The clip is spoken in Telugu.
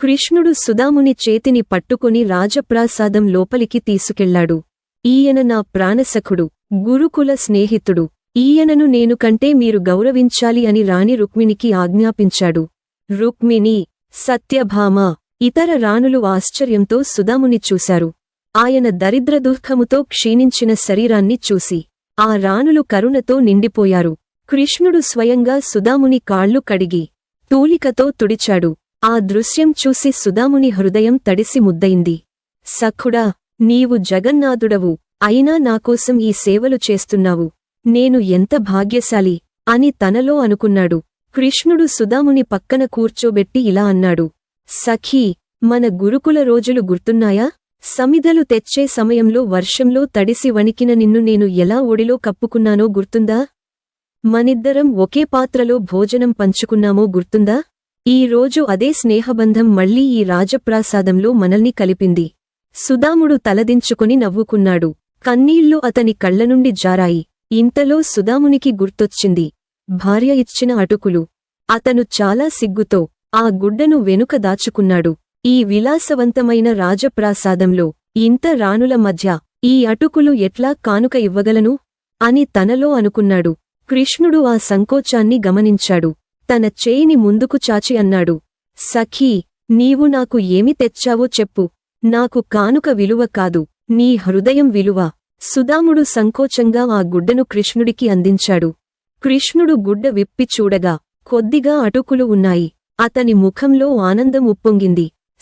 కృష్ణుడు సుదాముని చేతిని పట్టుకుని రాజప్రాసాదం లోపలికి తీసుకెళ్ళాడు. ఈయన నా ప్రాణసఖుడు గురుకుల స్నేహితుడు. ఈయనను నేను కంటే మీరు గౌరవించాలి అని రాణి రుక్మిణికి ఆజ్ఞాపించాడు. రుక్మిణి సత్యభామ ఇతర రాణులు ఆశ్చర్యంతో సుదాముని చూశారు. ఆయన దరిద్ర దుఃఖముతో క్షీణించిన శరీరాన్ని చూసి ఆ రాణులు కరుణతో నిండిపోయారు. కృష్ణుడు స్వయంగా సుదాముని కాళ్ళు కడిగి తూలికతో తుడిచాడు. ఆ దృశ్యం చూసి సుదాముని హృదయం తడిసి ముద్దయింది. సఖుడా నీవు జగన్నాథుడవు అయినా నాకోసం ఈ సేవలు చేస్తున్నావు. నేను ఎంత భాగ్యశాలి అని తనలో అనుకున్నాడు. కృష్ణుడు సుదాముని పక్కన కూర్చోబెట్టి ఇలా అన్నాడు. సఖీ మన గురుకుల రోజులు గుర్తున్నాయా? సమిధలు తెచ్చే సమయంలో వర్షంలో తడిసి వణికిన నిన్ను నేను ఎలా ఒడిలో కప్పుకున్నానో గుర్తుందా? మనిద్దరం ఒకే పాత్రలో భోజనం పంచుకున్నామో గుర్తుందా? ఈ రోజు అదే స్నేహబంధం మళ్ళీ ఈ రాజప్రాసాదంలో మనల్ని కలిపింది. సుదాముడు తలదించుకుని నవ్వుకున్నాడు. కన్నీళ్ళు అతని కళ్ళనుండి జారాయి. ఇంతలో సుదామునికి గుర్తొచ్చింది. భార్య ఇచ్చిన అటుకులు. అతను చాలా సిగ్గుతో ఆ గుడ్డను వెనుక దాచుకున్నాడు. ఈ విలాసవంతమైన రాజప్రాసాదంలో ఇంత రాణుల మధ్య ఈ అటుకులు ఎట్లా కానుక ఇవ్వగలను? అని తనలో అనుకున్నాడు. కృష్ణుడు ఆ సంకోచాన్ని గమనించాడు. తన చేయిని ముందుకు చాచి అన్నాడు. సఖీ నీవు నాకు ఏమి తెచ్చావో చెప్పు. నాకు కానుక విలువ కాదు. నీ హృదయం విలువ. సుదాముడు సంకోచంగా ఆ గుడ్డను కృష్ణుడికి అందించాడు. కృష్ణుడు గుడ్డ విప్పి చూడగా కొద్దిగా అటుకులు ఉన్నాయి. అతని ముఖంలో ఆనందం ఉప్పొంగింది.